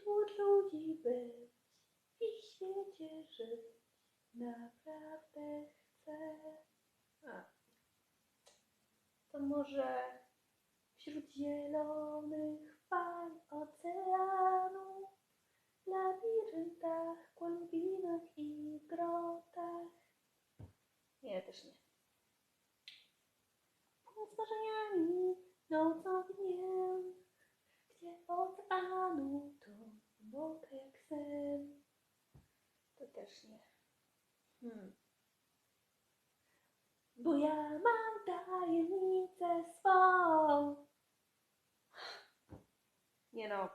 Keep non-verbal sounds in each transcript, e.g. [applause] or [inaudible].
wśród ludzi być, w ich świecie żyć, naprawdę chcę. A. To może wśród zielonych fal oceanu, labiryntach, głębinach i grotach. Nie, też nie. Północ marzeniami, nocą dniem, gdzie oceanu to głębokie jak sen. To też nie. Hmm. Bo ja mam tajemnicę swą. Nie no,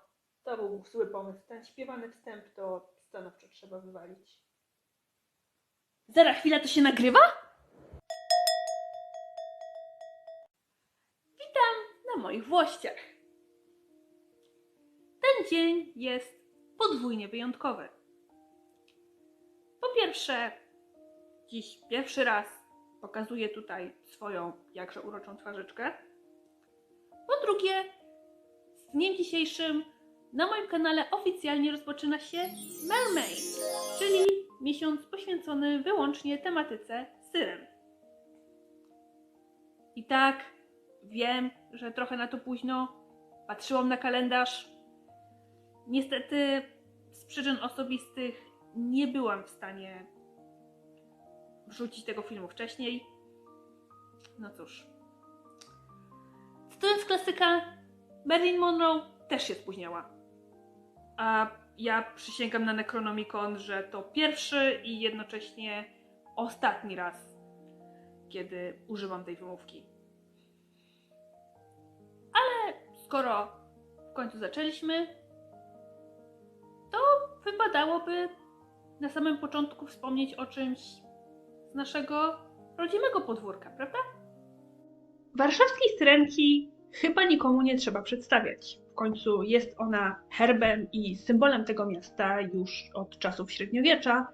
to był zły pomysł. Ten śpiewany wstęp to stanowczo trzeba wywalić. Zara, chwila, to się nagrywa? Witam na moich włościach. Dzień jest podwójnie wyjątkowy. Po pierwsze, dziś pierwszy raz pokazuję tutaj swoją jakże uroczą twarzyczkę. Po drugie, z dniem dzisiejszym na moim kanale oficjalnie rozpoczyna się Mermaid, czyli miesiąc poświęcony wyłącznie tematyce syren. I tak, wiem, że trochę na to późno. Patrzyłam na kalendarz. Niestety, z przyczyn osobistych nie byłam w stanie wrzucić tego filmu wcześniej. No cóż. Cytując klasyka, Marilyn Monroe też się spóźniała. A ja przysięgam na Necronomicon, że to pierwszy i jednocześnie ostatni raz, kiedy używam tej wymówki. Ale skoro w końcu zaczęliśmy, wypadałoby na samym początku wspomnieć o czymś z naszego rodzimego podwórka, prawda? Warszawskiej Syrenki chyba nikomu nie trzeba przedstawiać. W końcu jest ona herbem i symbolem tego miasta już od czasów średniowiecza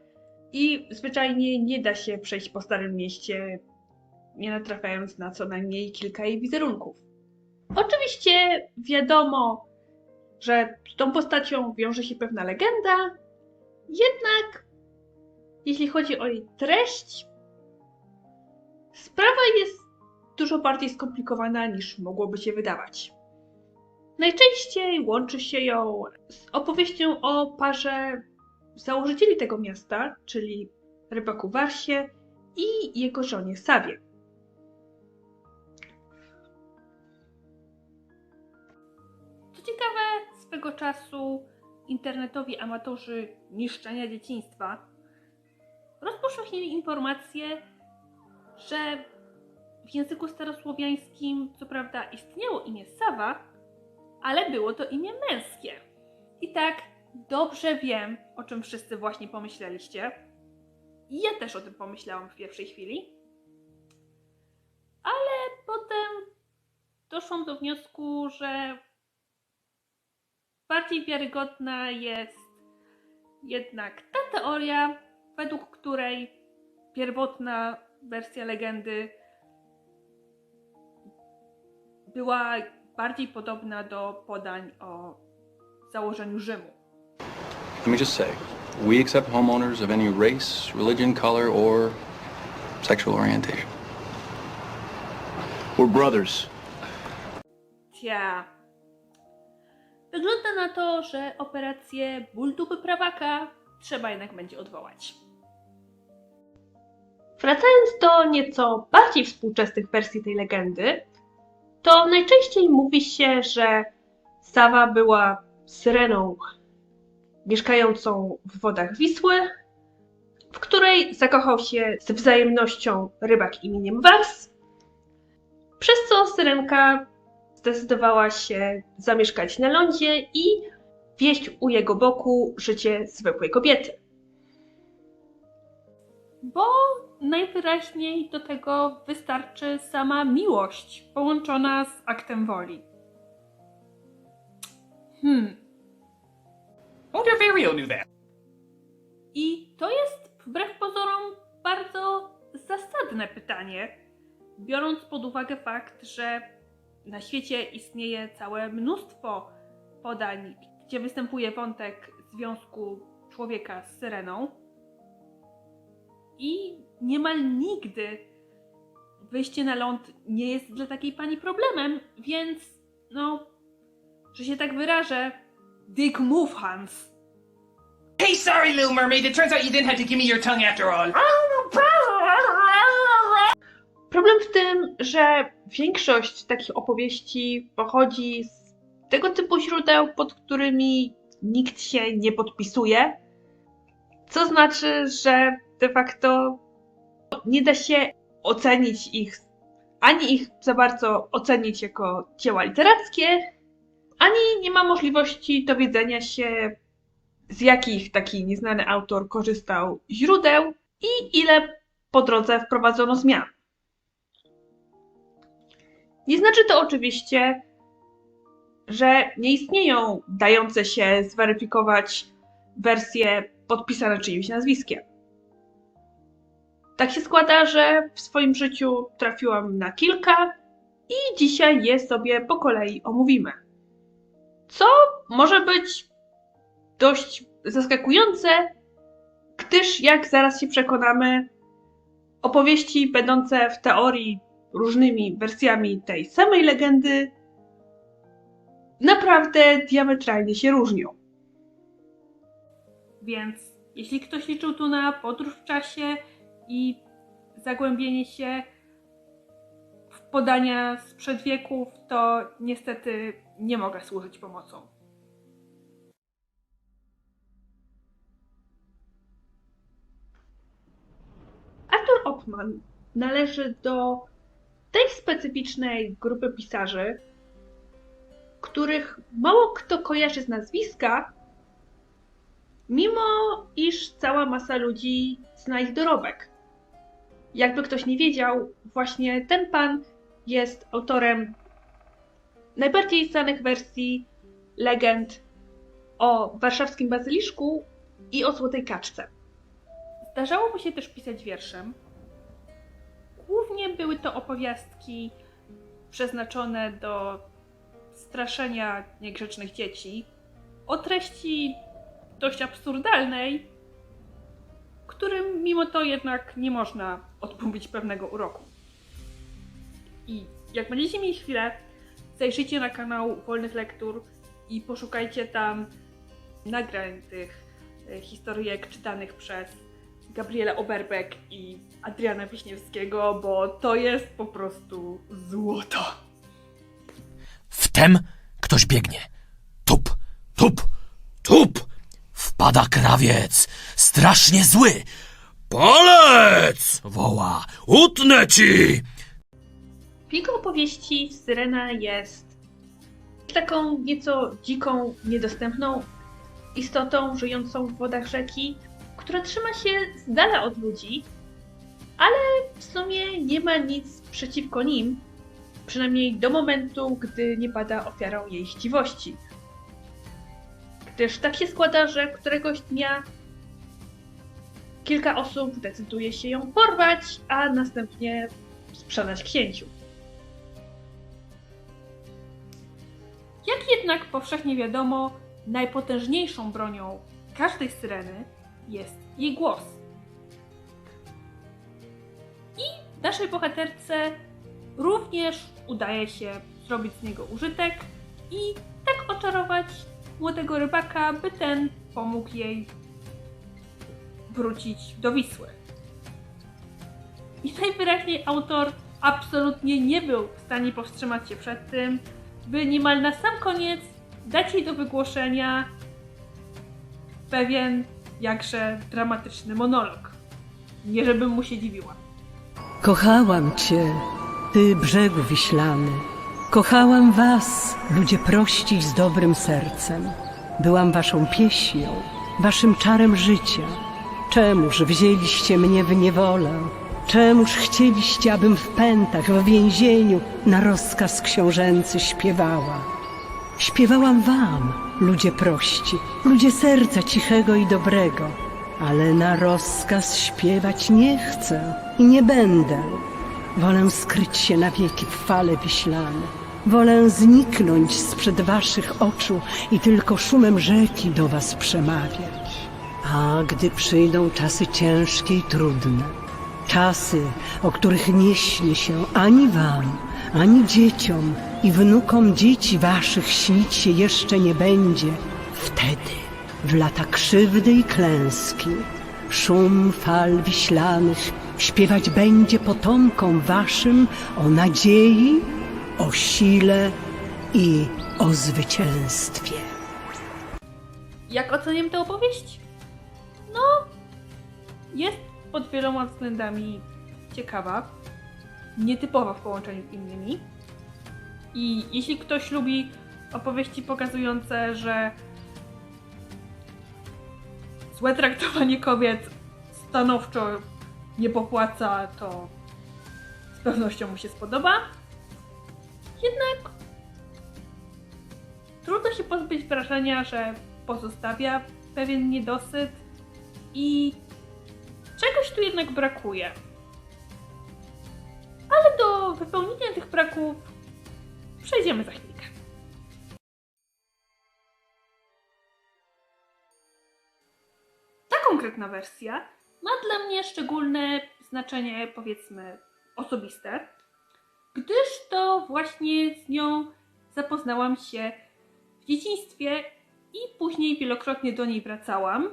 i zwyczajnie nie da się przejść po Starym Mieście, nie natrafiając na co najmniej kilka jej wizerunków. Oczywiście wiadomo, że z tą postacią wiąże się pewna legenda, jednak jeśli chodzi o jej treść, sprawa jest dużo bardziej skomplikowana niż mogłoby się wydawać. Najczęściej łączy się ją z opowieścią o parze założycieli tego miasta, czyli rybaku Warsie i jego żonie Sawie. Swego czasu internetowi amatorzy niszczenia dzieciństwa rozpowszechnili informację, że w języku starosłowiańskim co prawda istniało imię Sawa, ale było to imię męskie. I tak dobrze wiem, o czym wszyscy właśnie pomyśleliście. I ja też o tym pomyślałam w pierwszej chwili. Ale potem doszłam do wniosku, że bardziej wiarygodna jest jednak ta teoria, według której pierwotna wersja legendy była bardziej podobna do podań o założeniu Rzymu. Let me just say, we accept homeowners of any race, religion, color, or sexual orientation. We're brothers. Cia. Wygląda na to, że operację ból dupy prawaka trzeba jednak będzie odwołać. Wracając do nieco bardziej współczesnych wersji tej legendy, to najczęściej mówi się, że Sawa była syreną mieszkającą w wodach Wisły, w której zakochał się z wzajemnością rybak imieniem Wars, przez co syrenka zdecydowała się zamieszkać na lądzie i wieść u jego boku życie zwykłej kobiety. Bo najwyraźniej do tego wystarczy sama miłość połączona z aktem woli. Hmm. Montevideo knew that. I to jest wbrew pozorom bardzo zasadne pytanie, biorąc pod uwagę fakt, że na świecie istnieje całe mnóstwo podań, gdzie występuje wątek związku człowieka z syreną. I niemal nigdy wyjście na ląd nie jest dla takiej pani problemem, więc no, że się tak wyrażę, dick move Hans. Hey, sorry, little mermaid. It turns out you didn't have to give me your tongue after all. Problem w tym, że większość takich opowieści pochodzi z tego typu źródeł, pod którymi nikt się nie podpisuje, co znaczy, że de facto nie da się ocenić ich, ani ich za bardzo ocenić jako dzieła literackie, ani nie ma możliwości dowiedzenia się, z jakich taki nieznany autor korzystał źródeł i ile po drodze wprowadzono zmian. Nie znaczy to oczywiście, że nie istnieją dające się zweryfikować wersje podpisane czyimś nazwiskiem. Tak się składa, że w swoim życiu trafiłam na kilka i dzisiaj je sobie po kolei omówimy. Co może być dość zaskakujące, gdyż jak zaraz się przekonamy, opowieści będące w teorii różnymi wersjami tej samej legendy naprawdę diametralnie się różnią. Więc jeśli ktoś liczył tu na podróż w czasie i zagłębienie się w podania sprzed wieków, to niestety nie mogę służyć pomocą. Arthur Ockman należy do tej specyficznej grupy pisarzy, których mało kto kojarzy z nazwiska, mimo iż cała masa ludzi zna ich dorobek. Jakby ktoś nie wiedział, właśnie ten pan jest autorem najbardziej znanych wersji legend o warszawskim bazyliszku i o złotej kaczce. Zdarzało mu się też pisać wierszem. Głównie były to opowiastki przeznaczone do straszenia niegrzecznych dzieci o treści dość absurdalnej, którym mimo to jednak nie można odmówić pewnego uroku. I jak będziecie mieli chwilę, zajrzyjcie na kanał Wolnych Lektur i poszukajcie tam nagrań tych e, historyjek czytanych przez Gabriela Oberbeck i Adriana Wiśniewskiego, bo to jest po prostu złoto. Wtem ktoś biegnie. Tup, tup, tup! Wpada krawiec, strasznie zły. Palec! woła. Utnę ci! W jego opowieści Syrena jest taką nieco dziką, niedostępną istotą żyjącą w wodach rzeki, która trzyma się z dala od ludzi, ale w sumie nie ma nic przeciwko nim, przynajmniej do momentu, gdy nie pada ofiarą jej chciwości. Gdyż tak się składa, że któregoś dnia kilka osób decyduje się ją porwać, a następnie sprzedać księciu. Jak jednak powszechnie wiadomo, najpotężniejszą bronią każdej syreny jest jej głos. I naszej bohaterce również udaje się zrobić z niego użytek i tak oczarować młodego rybaka, by ten pomógł jej wrócić do Wisły. I najwyraźniej autor absolutnie nie był w stanie powstrzymać się przed tym, by niemal na sam koniec dać jej do wygłoszenia pewien jakże dramatyczny monolog. Nie żebym mu się dziwiła. Kochałam Cię, Ty brzegu wiślany. Kochałam Was, ludzie prości z dobrym sercem. Byłam Waszą pieśnią, Waszym czarem życia. Czemuż wzięliście mnie w niewolę? Czemuż chcieliście, abym w pętach, w więzieniu na rozkaz książęcy śpiewała? Śpiewałam Wam, ludzie prości, ludzie serca cichego i dobrego, ale na rozkaz śpiewać nie chcę i nie będę. Wolę skryć się na wieki w fale wiślane. Wolę zniknąć sprzed waszych oczu i tylko szumem rzeki do was przemawiać. A gdy przyjdą czasy ciężkie i trudne, czasy, o których nie śni się ani wam, ani dzieciom i wnukom dzieci waszych śnić się jeszcze nie będzie, wtedy, w lata krzywdy i klęski, szum fal wiślanych śpiewać będzie potomkom waszym o nadziei, o sile i o zwycięstwie. Jak oceniam tę opowieść? No, jest pod wieloma względami ciekawa, nietypowa w połączeniu z innymi. I jeśli ktoś lubi opowieści pokazujące, że złe traktowanie kobiet stanowczo nie popłaca, to z pewnością mu się spodoba. Jednak trudno się pozbyć wrażenia, że pozostawia pewien niedosyt i czegoś tu jednak brakuje. Ale do wypełnienia tych braków przejdziemy za chwilkę. Ta konkretna wersja ma dla mnie szczególne znaczenie, powiedzmy, osobiste, gdyż to właśnie z nią zapoznałam się w dzieciństwie i później wielokrotnie do niej wracałam.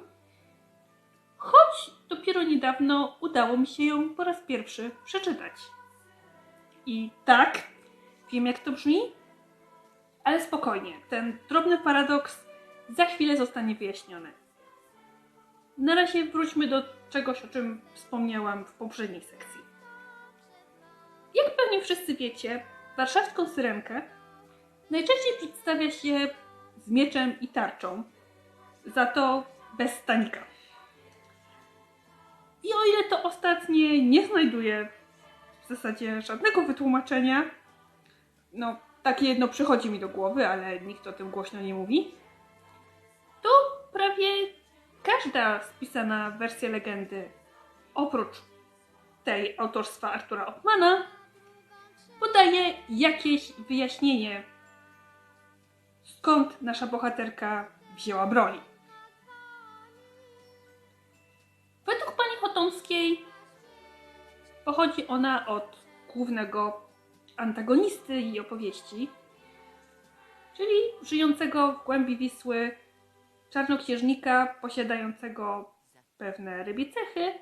Choć dopiero niedawno udało mi się ją po raz pierwszy przeczytać. I tak, wiem jak to brzmi, ale spokojnie, ten drobny paradoks za chwilę zostanie wyjaśniony. Na razie wróćmy do czegoś, o czym wspomniałam w poprzedniej sekcji. Jak pewnie wszyscy wiecie, warszawską syrenkę najczęściej przedstawia się z mieczem i tarczą, za to bez stanika. I o ile to ostatnie nie znajduje w zasadzie żadnego wytłumaczenia, no takie jedno przychodzi mi do głowy, ale nikt o tym głośno nie mówi, to prawie każda spisana wersja legendy, oprócz tej autorstwa Artura Oppmana, podaje jakieś wyjaśnienie skąd nasza bohaterka wzięła broń. Według pani Chotomskiej pochodzi ona od głównego antagonisty jej opowieści, czyli żyjącego w głębi Wisły czarnoksiężnika posiadającego pewne rybie cechy,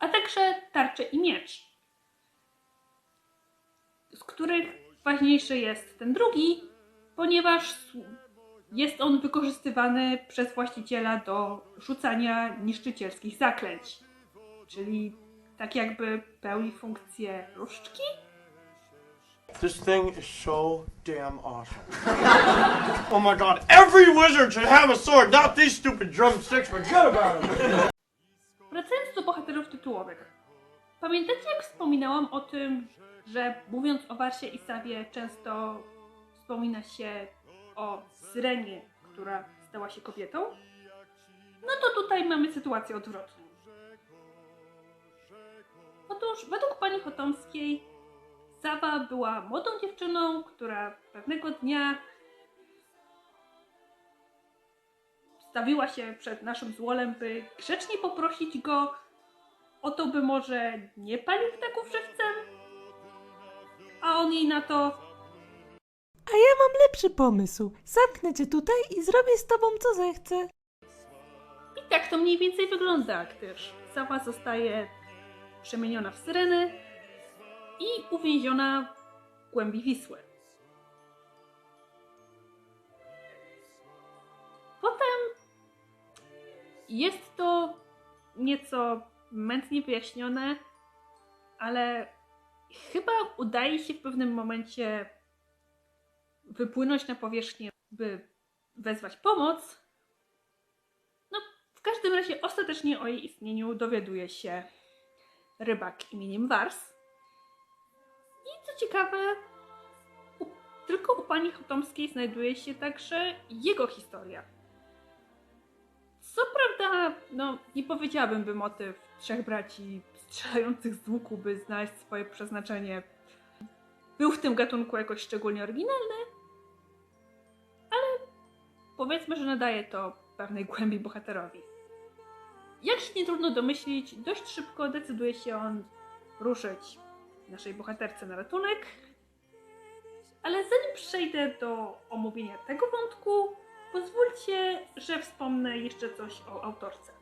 a także tarczę i miecz, z których ważniejszy jest ten drugi, ponieważ jest on wykorzystywany przez właściciela do rzucania niszczycielskich zaklęć. Czyli tak jakby pełni funkcję różdżki. This thing is so damn awesome. [laughs] oh my god, every wizard should have a sword, not these stupid drumsticks. Forget about it. Wracając do bohaterów tytułowych. Pamiętacie jak wspominałam o tym, że mówiąc o Warsie i Sawie często wspomina się o Syrenie, która stała się kobietą? No to tutaj mamy sytuację odwrotną. Otóż według pani Chotomskiej Sawa była młodą dziewczyną, która pewnego dnia stawiła się przed naszym złolem, by grzecznie poprosić go o to, by może nie palił ptaków żywcem. A on jej na to, A ja mam lepszy pomysł. Zamknę cię tutaj i zrobię z tobą co zechcę. I tak to mniej więcej wygląda, gdyż Sawa zostaje przemieniona w syrenę i uwięziona w głębi Wisły. Potem jest to nieco mętnie wyjaśnione, ale chyba udaje się w pewnym momencie wypłynąć na powierzchnię, by wezwać pomoc. No, w każdym razie ostatecznie o jej istnieniu dowiaduje się rybak imieniem Wars. I co ciekawe, u, tylko u pani Chotomskiej znajduje się także jego historia. Co prawda, no nie powiedziałabym, by motyw trzech braci strzelających z łuku, by znaleźć swoje przeznaczenie, był w tym gatunku jakoś szczególnie oryginalny, ale powiedzmy, że nadaje to pewnej głębi bohaterowi. Jak się nie trudno domyślić, dość szybko decyduje się on ruszyć naszej bohaterce na ratunek. Ale zanim przejdę do omówienia tego wątku, pozwólcie, że wspomnę jeszcze coś o autorce.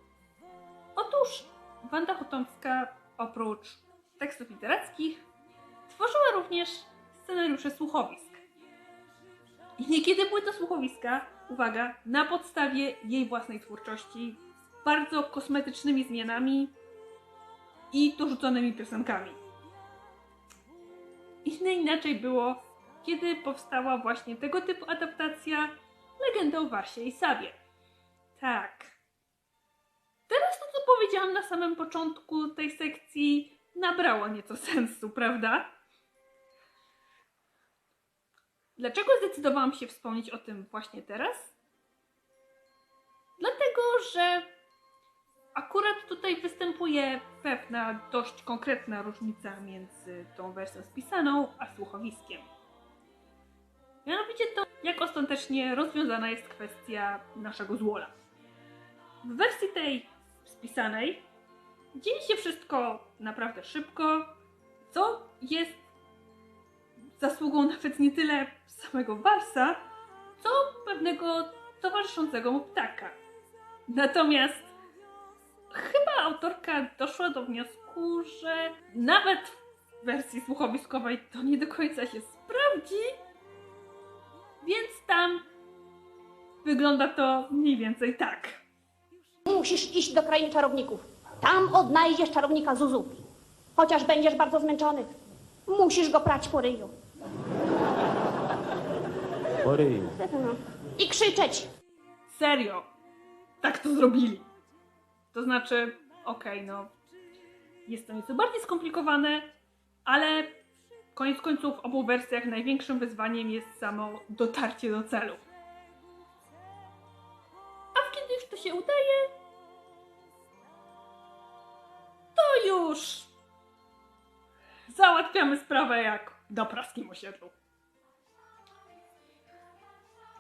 Otóż Wanda Chotomska oprócz tekstów literackich tworzyła również scenariusze słuchowisk. I niekiedy były to słuchowiska, uwaga, na podstawie jej własnej twórczości, bardzo kosmetycznymi zmianami i dorzuconymi piosenkami. Inne inaczej było, kiedy powstała właśnie tego typu adaptacja Legendy o Warsie i Sabie. Tak. Teraz to, co powiedziałam na samym początku tej sekcji, nabrało nieco sensu, prawda? Dlaczego zdecydowałam się wspomnieć o tym właśnie teraz? Dlatego, że akurat tutaj występuje pewna dość konkretna różnica między tą wersją spisaną a słuchowiskiem. Mianowicie to, jak ostatecznie rozwiązana jest kwestia naszego złola. W wersji tej spisanej dzieje się wszystko naprawdę szybko, co jest zasługą nawet nie tyle samego Warsa, co pewnego towarzyszącego mu ptaka. Natomiast chyba autorka doszła do wniosku, że nawet w wersji słuchowiskowej to nie do końca się sprawdzi, więc tam wygląda to mniej więcej tak. Musisz iść do krainy czarowników. Tam odnajdziesz czarownika Zuzuki. Chociaż będziesz bardzo zmęczony. Musisz go prać po ryju. Po ryju. I krzyczeć. Serio, tak to zrobili. To znaczy, okej, no, jest to nieco bardziej skomplikowane, ale koniec końców w obu wersjach największym wyzwaniem jest samo dotarcie do celu. A kiedy już to się udaje, to już załatwiamy sprawę jak na praskim osiedlu.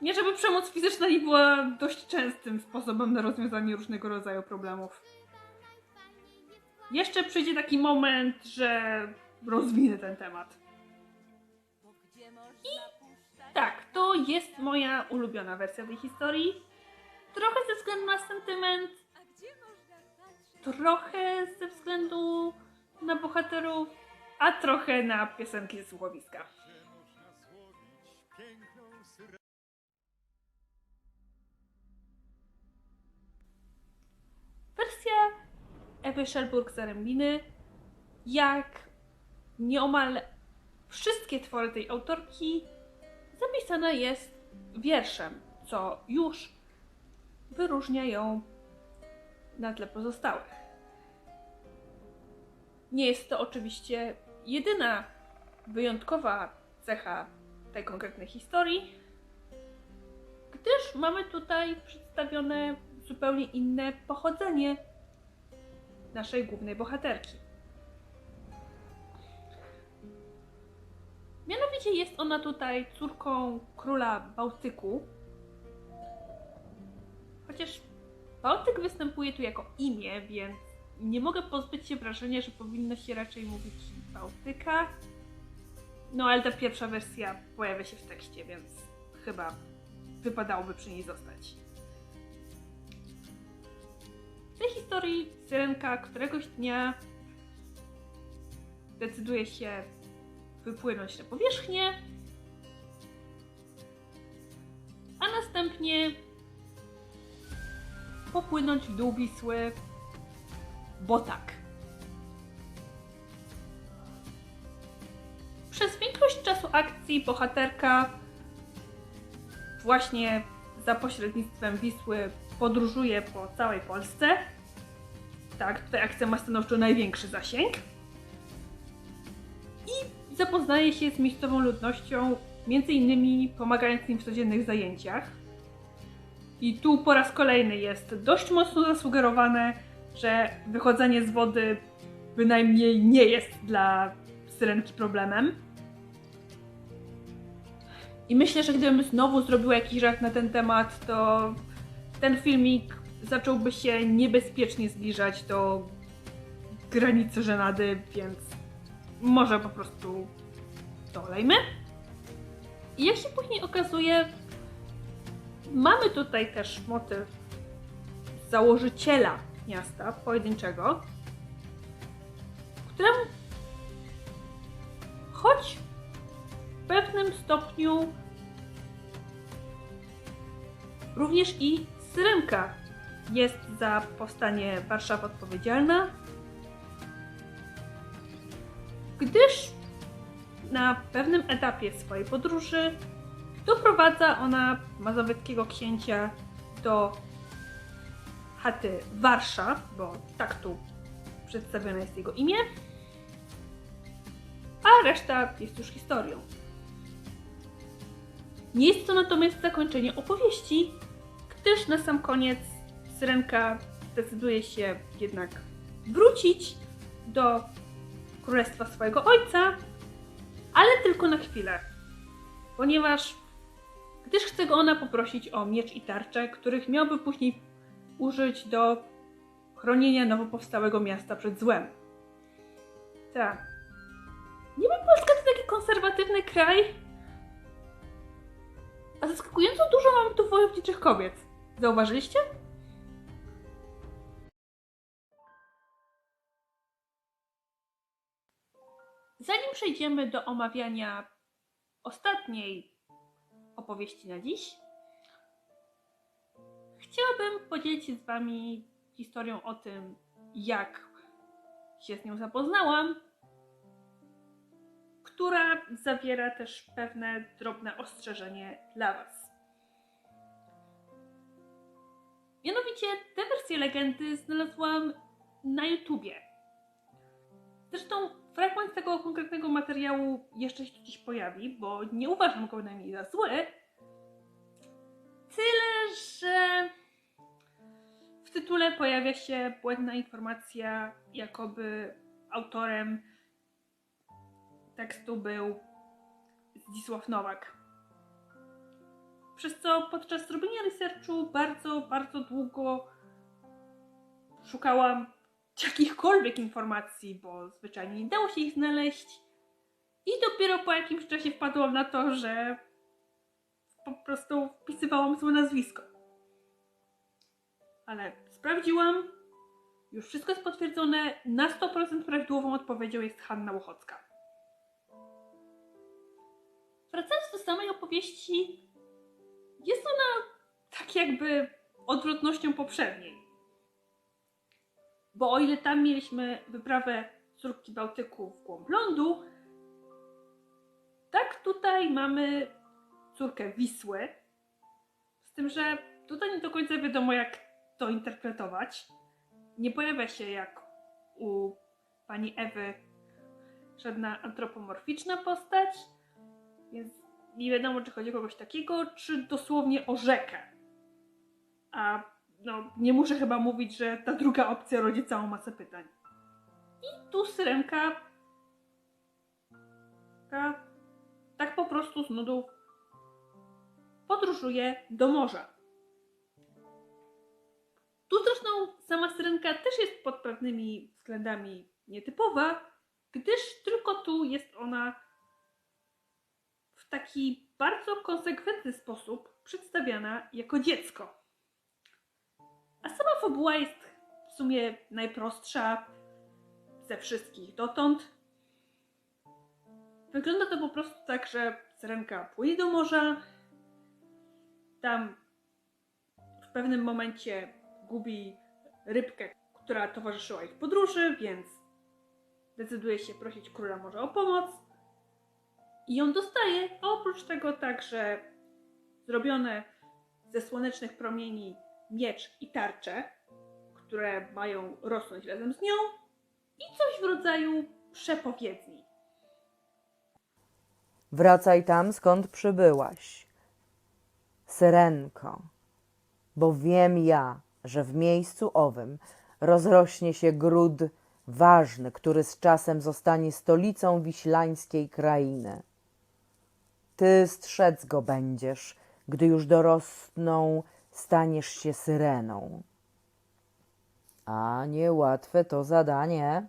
Nie żeby przemoc fizyczna nie była dość częstym sposobem na rozwiązanie różnego rodzaju problemów. Jeszcze przyjdzie taki moment, że rozwinę ten temat. I tak, to jest moja ulubiona wersja tej historii. Trochę ze względu na sentyment, trochę ze względu na bohaterów, a trochę na piosenki ze słuchowiska. Ewy Szelburg Zarębiny, jak nieomal wszystkie twory tej autorki, zapisana jest wierszem, co już wyróżnia ją na tle pozostałych. Nie jest to oczywiście jedyna wyjątkowa cecha tej konkretnej historii, gdyż mamy tutaj przedstawione zupełnie inne pochodzenie naszej głównej bohaterki. Mianowicie jest ona tutaj córką króla Bałtyku. Chociaż Bałtyk występuje tu jako imię, więc nie mogę pozbyć się wrażenia, że powinno się raczej mówić Bałtyka. No ale ta pierwsza wersja pojawia się w tekście, więc chyba wypadałoby przy niej zostać. W tej historii Syrenka któregoś dnia decyduje się wypłynąć na powierzchnię, a następnie popłynąć w dół Wisły, bo tak. Przez większość czasu akcji bohaterka właśnie za pośrednictwem Wisły podróżuje po całej Polsce. Tak, tutaj akcja ma stanowczo największy zasięg. I zapoznaje się z miejscową ludnością, między innymi pomagając im w codziennych zajęciach. I tu po raz kolejny jest dość mocno zasugerowane, że wychodzenie z wody bynajmniej nie jest dla syrenki problemem. I myślę, że gdybym znowu zrobiła jakiś żart na ten temat, to ten filmik zacząłby się niebezpiecznie zbliżać do granicy żenady, więc może po prostu dolejmy. I jak się później okazuje, mamy tutaj też motyw założyciela miasta pojedynczego, któremu stopniu również i Syrenka jest za powstanie Warszawy odpowiedzialna, gdyż na pewnym etapie swojej podróży doprowadza ona mazowieckiego księcia do chaty Warsza, bo tak tu przedstawione jest jego imię, a reszta jest już historią. Nie jest to natomiast zakończenie opowieści, gdyż na sam koniec Syrenka decyduje się jednak wrócić do królestwa swojego ojca, ale tylko na chwilę, ponieważ gdyż chce go ona poprosić o miecz i tarczę, których miałby później użyć do chronienia nowo powstałego miasta przed złem. Tak. Niby Polska to taki konserwatywny kraj, a zaskakująco dużo mamy tu wojowniczych kobiet. Zauważyliście? Zanim przejdziemy do omawiania ostatniej opowieści na dziś, chciałabym podzielić się z Wami historią o tym, jak się z nią zapoznałam, która zawiera też pewne drobne ostrzeżenie dla Was. Mianowicie tę wersję legendy znalazłam na YouTubie. Zresztą fragment tego konkretnego materiału jeszcze się tu dziś pojawi, bo nie uważam go najmniej za zły. Tyle, że w tytule pojawia się błędna informacja, jakoby autorem tekstu był Zdzisław Nowak. Przez co podczas robienia researchu bardzo, bardzo długo szukałam jakichkolwiek informacji, bo zwyczajnie nie dało się ich znaleźć. I dopiero po jakimś czasie wpadłam na to, że po prostu wpisywałam złe nazwisko. Ale sprawdziłam, już wszystko jest potwierdzone, na 100% prawidłową odpowiedzią jest Hanna Łochocka. Wracając do samej opowieści, jest ona tak jakby odwrotnością poprzedniej. Bo o ile tam mieliśmy wyprawę córki Bałtyku w głąb lądu, tak tutaj mamy córkę Wisły. Z tym, że tutaj nie do końca wiadomo, jak to interpretować. Nie pojawia się jak u pani Ewy żadna antropomorficzna postać, więc nie wiadomo, czy chodzi o kogoś takiego, czy dosłownie o rzekę. A no, nie muszę chyba mówić, że ta druga opcja rodzi całą masę pytań. I tu syrenka taka, tak po prostu z nudów podróżuje do morza. Tu zresztą sama syrenka też jest pod pewnymi względami nietypowa, gdyż tylko tu jest ona w taki bardzo konsekwentny sposób przedstawiana jako dziecko. A sama fabuła jest w sumie najprostsza ze wszystkich dotąd. Wygląda to po prostu tak, że syrenka płynie do morza, tam w pewnym momencie gubi rybkę, która towarzyszyła ich podróży, więc decyduje się prosić króla morza o pomoc. I ją dostaje, a oprócz tego także zrobione ze słonecznych promieni miecz i tarcze, które mają rosnąć razem z nią, i coś w rodzaju przepowiedni. Wracaj tam, skąd przybyłaś. Syrenko, bo wiem ja, że w miejscu owym rozrośnie się gród ważny, który z czasem zostanie stolicą wiślańskiej krainy. Ty strzec go będziesz, gdy już dorosną, staniesz się syreną. A niełatwe to zadanie,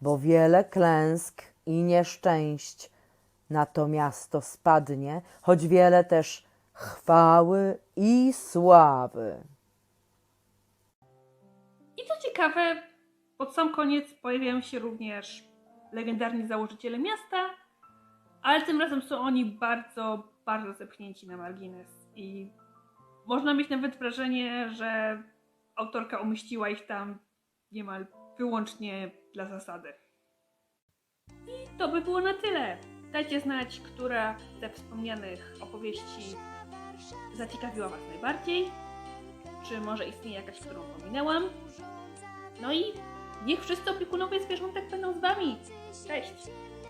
bo wiele klęsk i nieszczęść na to miasto spadnie, choć wiele też chwały i sławy. I co ciekawe, pod sam koniec pojawiają się również legendarni założyciele miasta, ale tym razem są oni bardzo, bardzo zepchnięci na margines. I można mieć nawet wrażenie, że autorka umieściła ich tam niemal wyłącznie dla zasady. I to by było na tyle. Dajcie znać, która ze wspomnianych opowieści zaciekawiła Was najbardziej. Czy może istnieje jakaś, którą pominęłam? No i niech wszyscy opiekunowie zwierzątek będą z Wami. Cześć!